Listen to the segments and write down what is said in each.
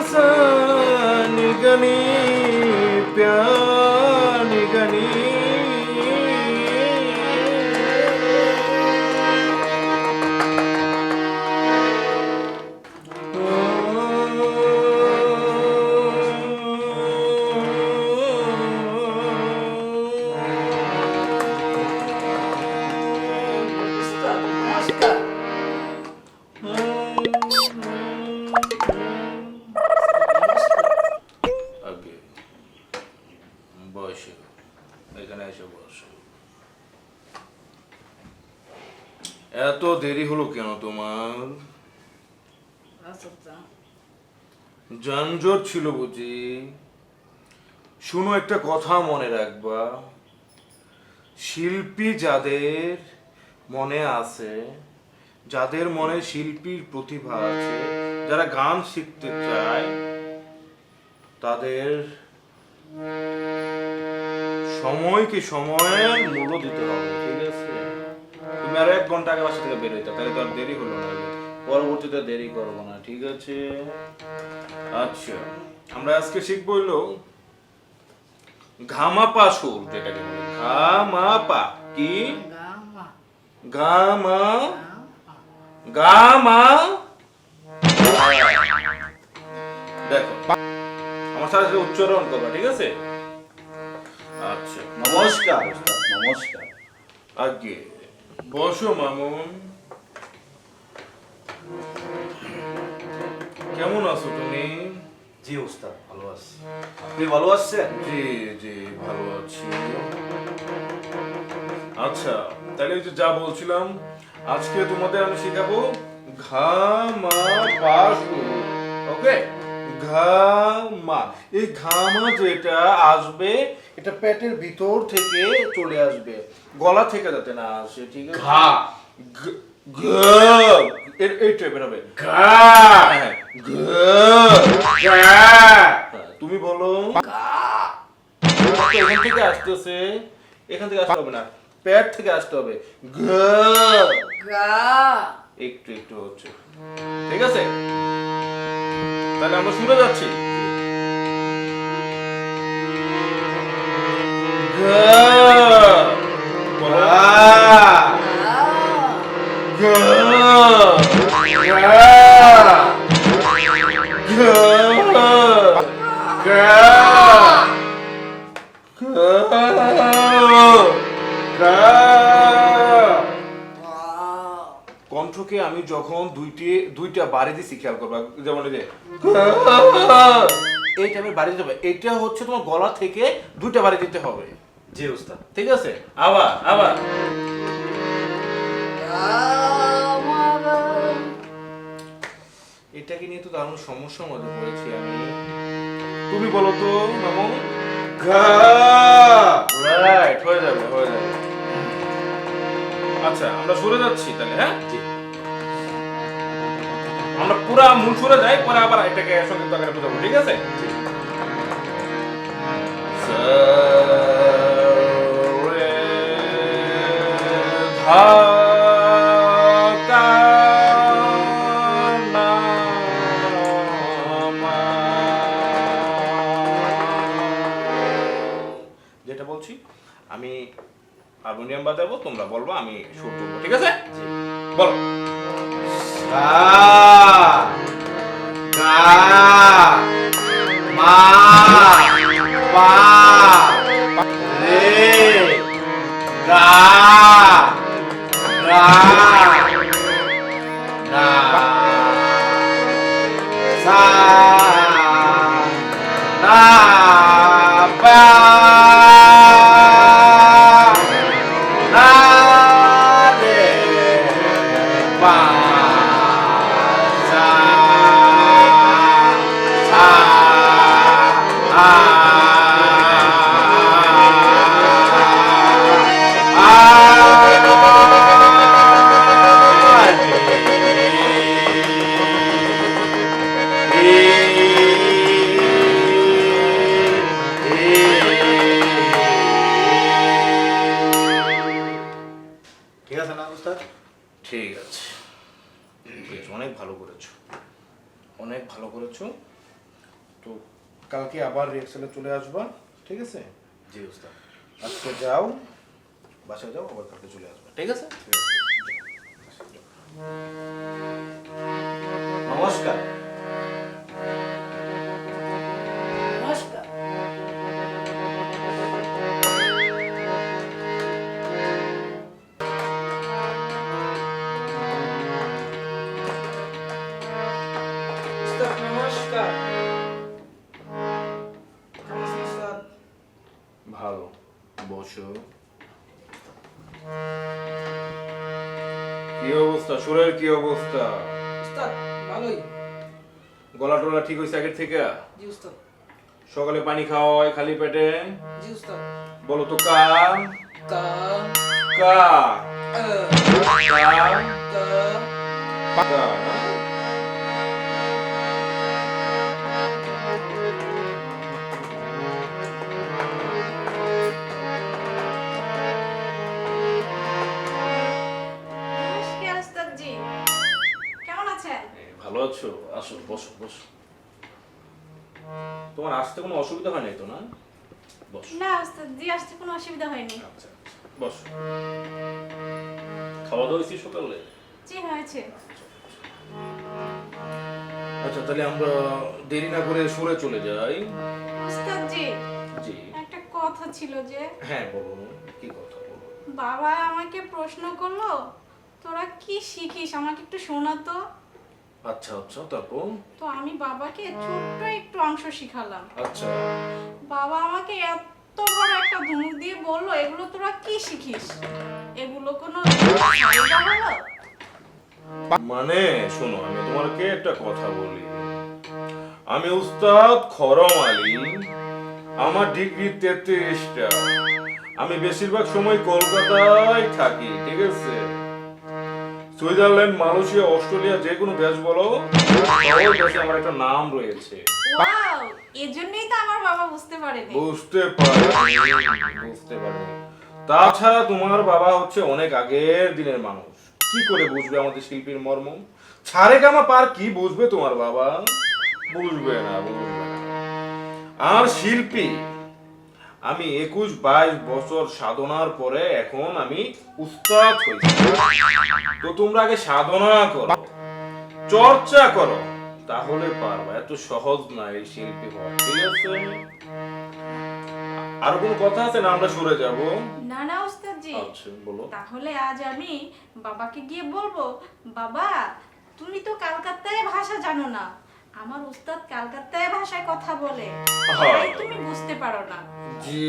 Hasan Gani এত দেরি হলো কেন তোমার? আচ্ছা যানজট ছিল বুঝি। শুনো একটা কথা মনে রাখবা। শিল্পী যাদের মনে আছে যাদের মনে শিল্পীর প্রতিভা আছে যারা গান শিখতে চায় তাদের সময়কে সময়ের মূল্য দিতে হবে। তুমি এক ঘণ্টা আগে বাসা থেকে বের তাহলে তো আর দেরি হলো না। পরবর্তীতে দেরি না, ঠিক আছে? আচ্ছা আমরা আজকে ঘামাপা কি? গামা দেখো, আমার সাথে উচ্চারণ করবা, ঠিক আছে? আচ্ছা নমস্কার নমস্কার, আগে। বসো মামুন। কেমন আছো তুমি? জি ওস্তাদ ভালো আছি। আপনি ভালো আছেন? জি জি ভালো আছি। আচ্ছা তাহলে ওই যে যা বলছিলাম আজকে তোমাদের আমি শেখাবো ঘামা পাশু ওকে ঘামা এই ঘামা যেটা আসবে এটা পেটের ভিতর থেকে চলে আসবে। গলা থেকে যাতে না আসে ঠিক আছে? ঘা। এই টাইপের হবে। হ্যাঁ, ঘ হ্যাঁ, তুমি বলো। এখান থেকে আসতেছে এখান থেকে আসতে হবে না। পেট থেকে আসতে হবে। ঘ। একটু একটু হচ্ছে। ঠিক আছে? তাহলে আমরা শুনে যাচ্ছি। ঘ! দুইটি বাড়ি দিছি খেয়াল করবা। যেমন এই যে এইটা আমি বাড়ি দিতে হবে এটা হচ্ছে তোমার গলা থেকে দুইটা বাড়ি দিতে হবে। জি ওস্তাদ ঠিক আছে? আবার আবার। এটাকে নিয়ে তো দারুণ সমস্যার মধ্যে পড়েছি আমি। তুমি বলো তো মামু। রাইট হয়ে যাবে হয়ে যাবে। আচ্ছা আমরা সরে যাচ্ছি তাহলে হ্যাঁ? আমরা পুরা মূল সরে যাই পরে আবার এটাকে সংগীত আকারে বোঝাবো ঠিক আছে? ধা। যেটা বলছি আমি হারমোনিয়াম বাজাবো তোমরা বলব আমি সুর তুলবো ঠিক আছে? বলো। পা রে রিহার্সালে চলে আসবা ঠিক আছে? জি উস্তাদ। আজকে যাও বাসায় যাও আবার কালকে চলে আসবা। ঠিক আছে? নমস্কার। অবস্থা সুরের কি অবস্থা? উস্তাদ ভালোই। গলা টলা ঠিক হইছে আগের থেকে? জি উস্তাদ। সকালে পানি খাওয়া হয় খালি পেটে? জি উস্তাদ। বলো তো কা? কা। কা। কা। কা। কা। আসো বসো বসো। তোমার আসতে কোনো অসুবিধা হয় নাই তো না? বসো। না ওস্তাদজি আসতে কোনো অসুবিধা হয়নি। আচ্ছা আচ্ছা, বসো। খাওয়া দাওয়া হয়েছে সকালে? জি হয়েছে। আচ্ছা তাহলে আমরা দেরি না করে সরে চলে যাই। জি একটা কথা ছিল যে হ্যাঁ বলো কি কথা বলো? বাবা আমাকে প্রশ্ন করল তোরা কি শিখিস? আমাকে একটু শোনা তো আচ্ছা আচ্ছা তারপর? তো আমি বাবাকে ছোট্ট একটু অংশ শিখালাম। আচ্ছা। বাবা আমাকে এত বড় একটা ধমক দিয়ে বলল এগুলো তোরা কি শিখিস? এগুলো কোনো মানে শোনো আমি তোমাকে একটা কথা বলি। আমি উস্তাদ খরম আলী আমার ডিগ্রি তেত্রিশটা। আমি বেশিরভাগ সময় কলকাতায় থাকি ঠিক আছে? সুইজারল্যান্ড মালয়েশিয়া অস্ট্রেলিয়া যে কোনো দেশ বলো দেশে আমার একটা নাম রয়েছে। ওয়াও এজন্যই তো আমার বাবা বুঝতে পারেনি। বুঝতে পারি বুঝতে পারি। তাছাড়া তোমার বাবা হচ্ছে অনেক আগের দিনের মানুষ। কি করে বুঝবে আমাদের শিল্পীর মর্ম? ছাড়ে গামা পার কি বুঝবে তোমার বাবা? বুঝবে না বুঝবে না। আর শিল্পী আমি একুশ বাইশ বছর সাধনার পরে এখন আমি উস্তাদ হয়েছি। তো তোমরা আগে সাধনা করো। চর্চা করো। তাহলে পারবা। এত সহজ না এই শিল্পী হওয়া। ঠিক আছে? আর কোনো কথা আছে না আমরা সরে যাব? না না ওস্তাদজি আচ্ছা বলো। তাহলে আজ আমি বাবাকে গিয়ে বলব বাবা তুমি তো কালকাতায় ভাষা জানো না। আমার উস্তাদ কালকাতায় ভাষায় কথা বলে। তাই তুমি বুঝতে পারো না। জি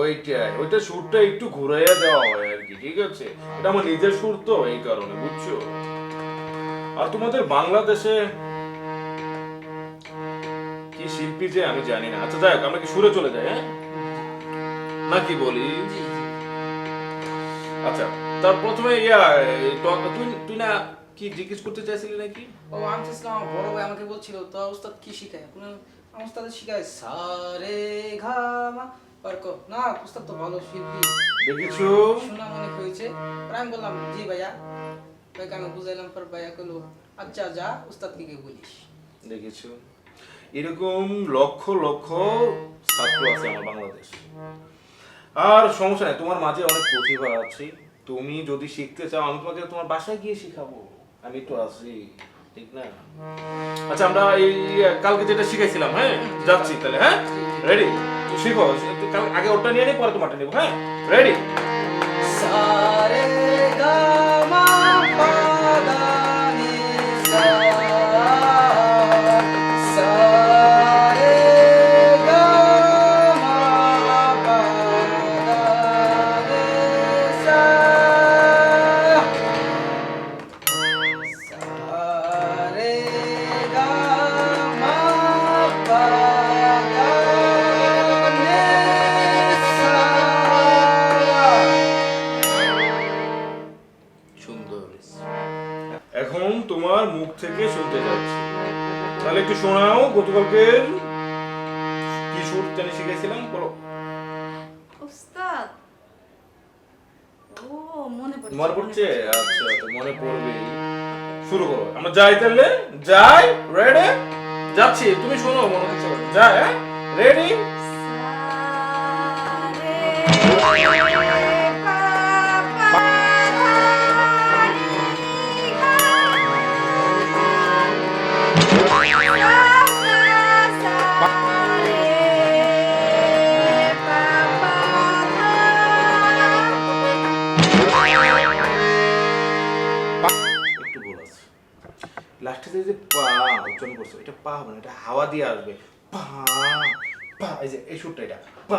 ওইটাই। ওইটা সুরটা একটু ঘুরাইয়া দেওয়া হয় আর কি ঠিক আছে? এটা আমার নিজের সুর তো এই কারণে বুঝছ? আর তোমাদের বাংলাদেশে কি শিল্পী যে আমি জানি না। আচ্ছা যাই আমরা কি সুরে চলে যাই হ্যাঁ? নাকি বলি? আচ্ছা তার প্রথমে ইয়া তুই তুই না কি জিজ্ঞেস করতে চাইছিলি নাকি? ও আমি চাইছিলাম আমার বড় ভাই আমাকে বলছিল তো উস্তাদ কি শিখায়? কোনো উস্তাদ শিখায় সা রে ঘা মা আর কো। না উস্তাদ তো ভালো শিল্পী। দেখেছ? শোনা মনে হয়েছে। আর আমি বললাম জি ভাইয়া। ভাইকে আমি বুঝাইলাম পর ভাইয়া কইলো আচ্ছা যা উস্তাদ কি বলিস? দেখেছ? এরকম লক্ষ লক্ষ ছাত্র আছে আমার বাংলাদেশ। আর সমস্যা নেই তোমার মাঝে অনেক প্রতিভা আছে। তুমি যদি শিখতে চাও আমি তোমাকে তোমার বাসায় গিয়ে শিখাবো। আমি তো আছি ঠিক না? আচ্ছা আমরা এই কালকে যেটা শিখাইছিলাম হ্যাঁ? যাচ্ছি তাহলে হ্যাঁ? রেডি শিখো কাল, আগে ওটা নিয়ে নিই পরে তোমারটা নেব হ্যাঁ? রেডি সা রে গা মা পা যাই তাহলে যাই রেডি যাচ্ছি তুমি শোনো মনে হচ্ছে যাই হ্যাঁ? রেডি যে পা উচ্চারণ করছ এটা পা হবে না এটা হাওয়া দিয়ে আসবে। পা পা এই যে এই সুরটা এটা। পা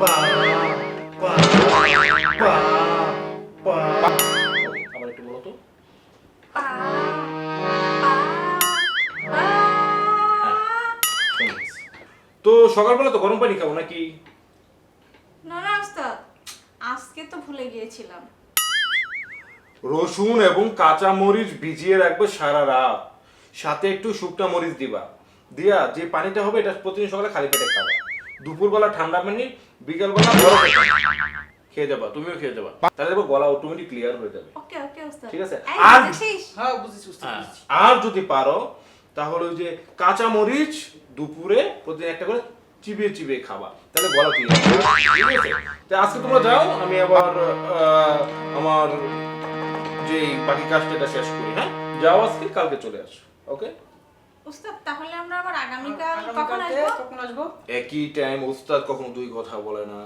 পা পা পা পা। আবার একটু বলো তো। হ্যাঁ, তো সকালবেলা তো গরম পানি খাব নাকি? না না আজকে তো ভুলে গিয়েছিলাম। রসুন এবং কাঁচা মরিচ ভিজিয়ে রাখবে সারা রাত। সাথে একটু শুকনা মরিচ দিবা। দিয়া যে পানিটা হবে এটা প্রতিদিন সকালে খালি পেটে খাবা। দুপুরবেলা ঠান্ডা পানি বিকালবেলা বরফ খেয়ে যাবা তুমিও খেয়ে যাবা। তাহলে দেখব গলা অটোমেটিক ক্লিয়ার হয়ে যাবে। ওকে ওকে উস্তাদ ঠিক আছে। আর-? হ্যাঁ হ্যাঁ। আর যদি পারো তাহলে ওই যে কাঁচা মরিচ দুপুরে প্রতিদিন একটা করে চিবিয়ে চিবিয়ে খাবা। তাহলে গলা ক্লিয়ার ঠিক আছে? আজকে তোমরা যাও আমি আবার আহ, আমার যে বাকি কাজটা এটা শেষ করি হ্যাঁ? যাও আজকে কালকে চলে আসো ওকে উস্তাদ তাহলে আমরা আবার আগামীকাল কখন আগামীকালকে আসব কখন আসব? একই টাইম উস্তাদ কখনো দুই কথা বলে না।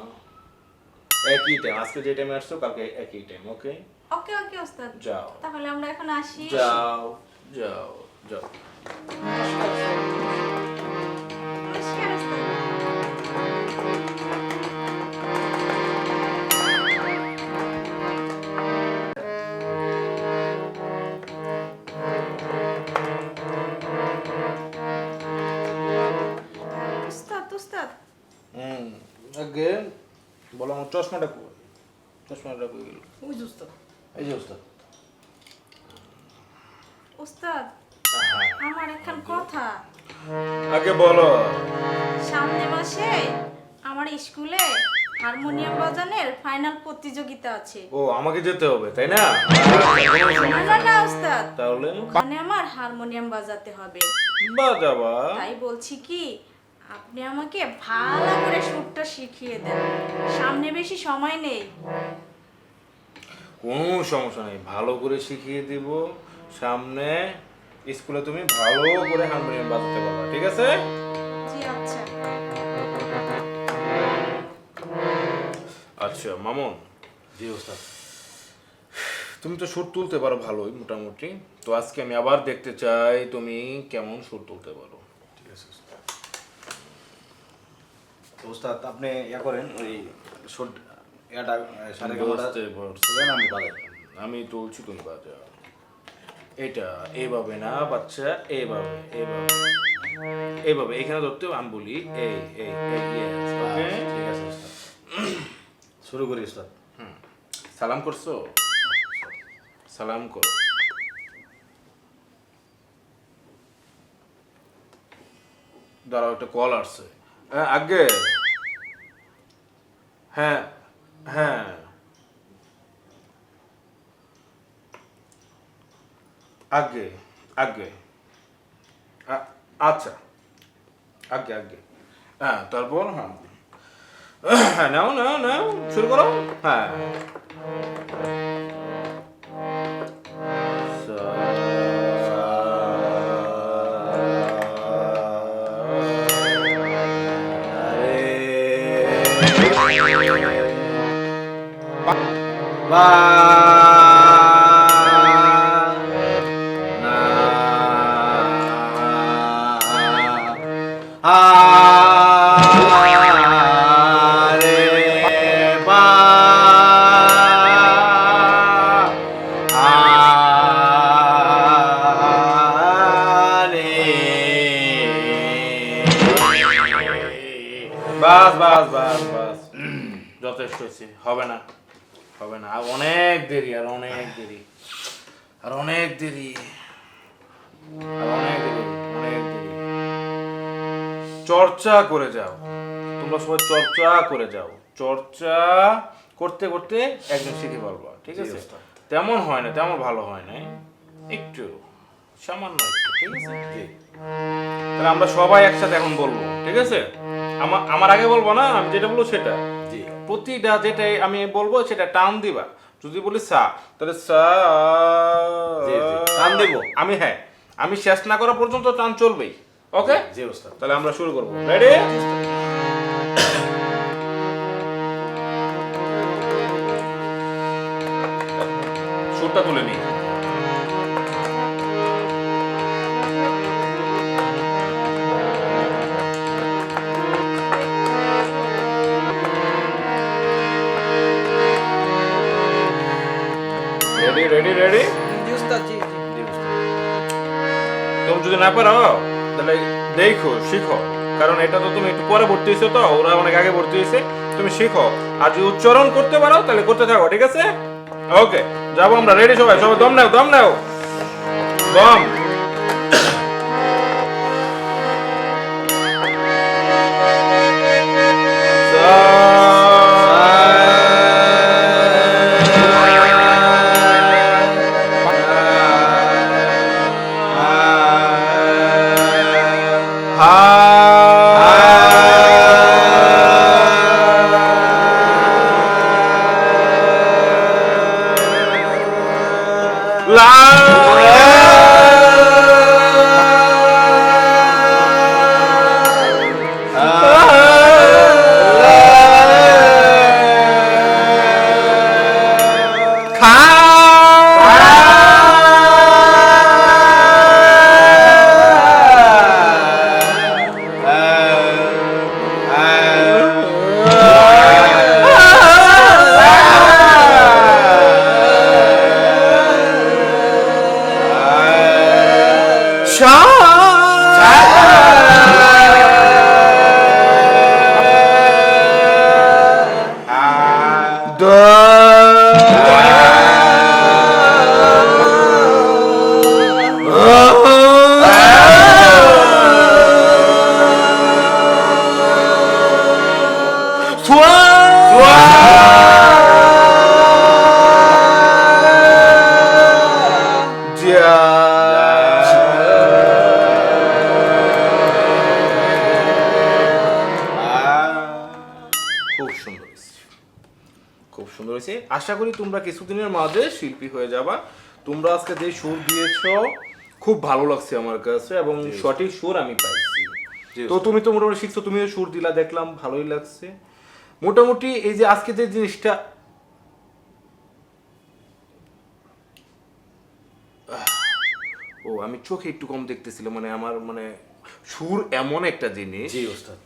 একই টাইম আজকে যে টাইমে আসছো কালকে একই টাইম ওকে ওকে ওকে উস্তাদ যাও। তাহলে আমরা এখন আসি। যাও যাও যাও। উস্তাদ হুম আগে বলো আমার চশমাটা কই? চশমাটা কই গেল? ওই যে উস্তাদ এই যে উস্তাদ উস্তাদ আমার এখন কথা। আগে বলো। সামনে মাসে আমার স্কুলে হারমোনিয়াম বাজানোর ফাইনাল প্রতিযোগিতা আছে। ও আমাকে যেতে হবে তাই না? না না না উস্তাদ তাহলে আমার হারমোনিয়াম বাজাতে হবে। বাজাবা। তাই বলছি কি আপনি আমাকে ভালো করে সুরটা শিখিয়ে দেন। সামনে বেশি সময় নেই। কোনো সমস্যা নেই। ভালো করে শিখিয়ে দিব। সামনে স্কুলে তুমি ভালো করে হারমোনিয়াম বাজাতে পারবা ঠিক আছে? জি আচ্ছা। আচ্ছা মামুন জি উস্তাদ তুমি তো সুর তুলতে পারো ভালোই মোটামুটি। তো আজকে আমি আবার দেখতে চাই তুমি কেমন সুর তুলতে পারো ঠিক আছে উস্তাদ তো উস্তাদ আপনি ইয়া করেন ওই শোট ইয়াটা সাড়ে আমি বাজাই আমি তুলছি তুমি বাজা এটা এইভাবে না বাচ্চা এইভাবে এইভাবে এইভাবে এখানে ধরতে আমি বলি এই এই এই ঠিক আছে শুরু করি উস্তাদ হুম। সালাম করছ? সালাম করো। দাঁড়াও একটা কল আসছে। আগে। হ্যাঁ হ্যাঁ। আগে আগে। আচ্ছা। আগে আগে। হ্যাঁ তারপর হ্যাঁ। হ্যাঁ নাও নাও নাও। শুরু করো। হ্যাঁ। বাস হবে না হবে না। আর অনেক দেরি আর অনেক দেরি আর অনেক দেরি আর অনেক দেরি অনেক দেরি। চর্চা করে যাও। তোমরা সবাই চর্চা করে যাও। চর্চা করতে করতে একজন শিখে পারবা ঠিক আছে? তেমন হয় না তেমন ভালো হয় না। একটু সামান্য একটু ঠিক আছে? তাহলে আমরা সবাই একসাথে এখন বলব ঠিক আছে? আমার আমার আগে বলব না? আমি যেটা বলব সেটা। প্রতিটা যেটাই আমি বলব সেটা টান দিবা। যদি বলি সা তাহলে সা। টান দেবো? আমি হ্যাঁ আমি শেষ না করা পর্যন্ত টান চলবেই। ওকে জি ওস্তাদ। তাহলে আমরা শুরু করব। রেডি সুরটা তুলে নিই। না পারো, তাহলে দেখো, শিখো। কারণ এটা তো তুমি একটু পরে ভর্তি হয়েছো তো, ওরা অনেক আগে ভর্তি হয়েছে, তুমি শিখো। আর যদি উচ্চারণ করতে পারো, তাহলে করতে থাকো, ঠিক আছে? ওকে, যাব আমরা রেডি সবাই? সবাই দম নাও দম নাও। দম। আশা করি তোমরা কিছুদিনের মাঝে শিল্পী হয়ে যাবা। তোমরা আজকে যে সুর দিয়েছ খুব ভালো লাগছে আমার কাছে এবং সঠিক সুর আমি পাইছি। তো তুমি তো মোটামুটি শিখছো তুমিও সুর দিলা দেখলাম ভালোই লাগছে। মোটামুটি এই যে আজকে যে জিনিসটা ও আমি চোখে একটু কম দেখতেছিলাম মানে আমার মানে সুর এমন একটা জিনিস। জি ওস্তাদ।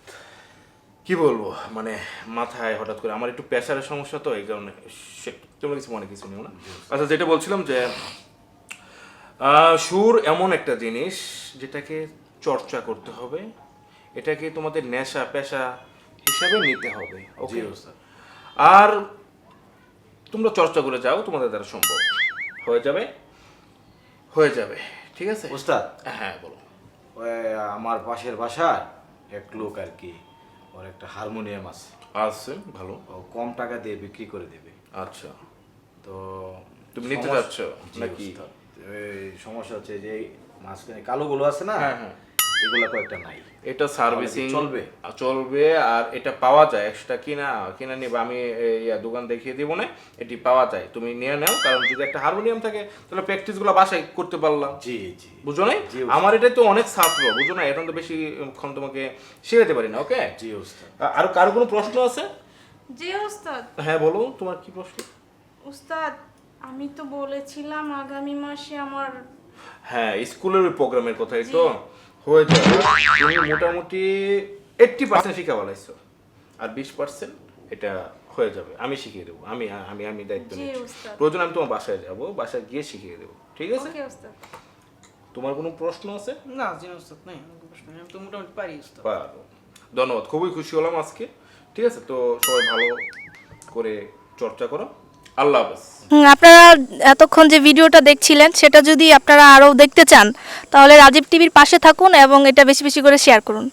কি বলব? মানে মাথায় হঠাৎ করে আমার একটু প্রেশারের সমস্যা তো এই কারণে তোমরা কিছু মনে কিছু নিও না আচ্ছা যেটা বলছিলাম যে সুর এমন একটা জিনিস যেটাকে চর্চা করতে হবে এটাকে তোমাদের নেশা পেশা হিসাবে নিতে হবে ওকে আর তোমরা চর্চা করে যাও তোমাদের দ্বারা সম্ভব। হয়ে যাবে? হয়ে যাবে ঠিক আছে? ওস্তাদ? হ্যাঁ বলো। আমার পাশের বাসায় এক লোক আর কি ওর একটা হারমোনিয়াম আছে। আছে ভালো। ও কম টাকা দিয়ে বিক্রি করে দেবে। আচ্ছা। তো তুমি নিতে যাচ্ছ নাকি? সমস্যা হচ্ছে যে মাঝখানে কালোগুলো আছে না? হ্যাঁ, হ্যাঁ। এগুলো কয়েকটা নাই? এটা সার্ভিসিং চলবে? চলবে আর এটা পাওয়া যায়। এক্সট্রা কিনা কিনা নিবা আমি ইয়া দোকান দেখিয়ে দিব না এটি পাওয়া যায়। তুমি নিয়ে নাও কারণ যদি একটা হারমোনিয়াম থাকে তাহলে প্র্যাকটিসগুলো বাসায় করতে পারলাম। জি জি। বুঝো নাই? আমার এটা তো অনেক ছাত্র বুঝো না এখন তো বেশি ক্ষণ তোমাকে শেখাতে পারি না ওকে জি ওস্তাদ। আর কারও কোনো প্রশ্ন আছে? জি উস্তাদ হ্যাঁ বলো তোমার কি প্রশ্ন? উস্তাদ আমি তো বলেছিলাম আগামী মাসে আমার হ্যাঁ স্কুলের ওই প্রোগ্রামের কথাই তো। হয়ে যাবে তুমি মোটামুটি এইটটি পার্সেন্ট শিখা বলাইছো আর বিশ পার্সেন্ট এটা হয়ে যাবে। আমি শিখিয়ে দেবো। আমি আমি আমি দায়িত্ব নিচ্ছি। প্রয়োজন আমি তোমার বাসায় যাব। বাসায় গিয়ে শিখিয়ে দেবো। ঠিক আছে? তোমার কোনো প্রশ্ন আছে? না জি না, উস্তাদ নাই। প্রশ্ন আমি তো মোটামুটি পারি উস্তাদ। পারো। ধন্যবাদ। খুবই খুশি হলাম আজকে। ঠিক আছে? তো সবাই ভালো করে চর্চা করো। আল্লাহ আপনারা এতক্ষণ যে ভিডিওটা দেখছিলেন সেটা যদি আপনারা আরও দেখতে চান তাহলে রাজীব টিভির পাশে থাকুন এবং এটা বেশি বেশি করে শেয়ার করুন।